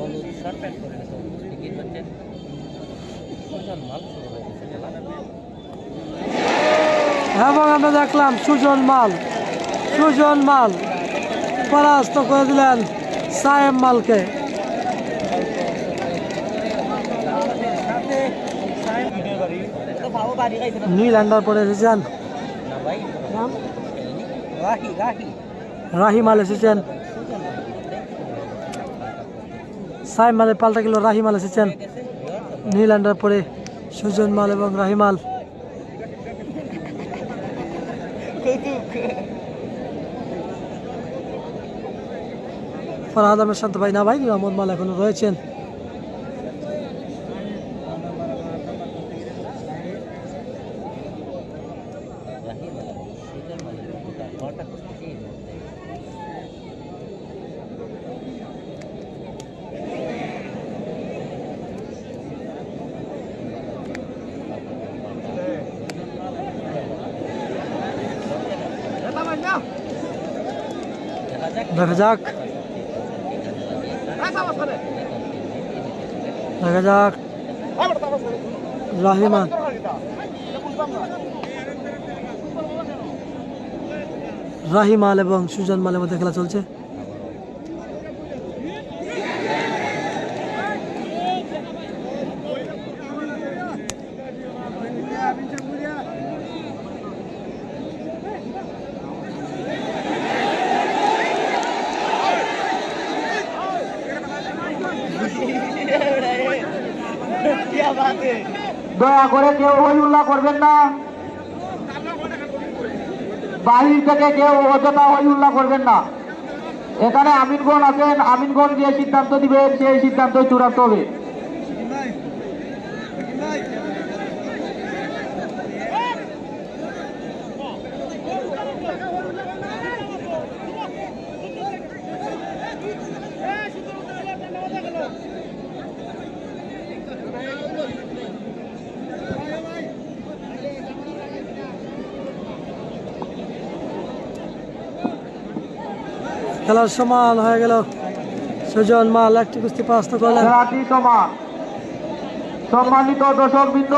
হলুদ shirt pant গেছে। Ticket হচ্ছে সুজন মাল শুরু হয়ে গেছে এবং আমরা দেখলাম সুজন মাল সুজন মাল পরাস্ত করে দিলেন সায়েম মালকে। নীল আন্ডার পরে এসেছেন। রাহি মাল এসেছেন। সাইম মালের পাল্টা কিলো রাহি মাল এসেছেন। নীল আন্ডার পরে সুজন মাল এবং রাহি মাল। ফরহাদ আহমেদ শান্ত ভাই, না ভাই মোহাম্মদ মাল এখনও রয়েছেন। দেখা যাক। দেখা যাক। রাহিমান রাহিমাল এবং সুজন মালের মধ্যে খেলা চলছে। দয়া করে কেউ হইউল্লাহ করবেন না। বাহির থেকে কেউ অযথা হইউল্লাহ করবেন না। এখানে আমিনগণ আছেন, আমিনগণ যে সিদ্ধান্ত দিবেন, সেই সিদ্ধান্ত চূড়ান্ত হবে। খেলার সমান হয়ে গেল। সুজন মাল একটি কুস্তি পাস্ত করলেন। সম্মানিত দর্শক বৃন্দ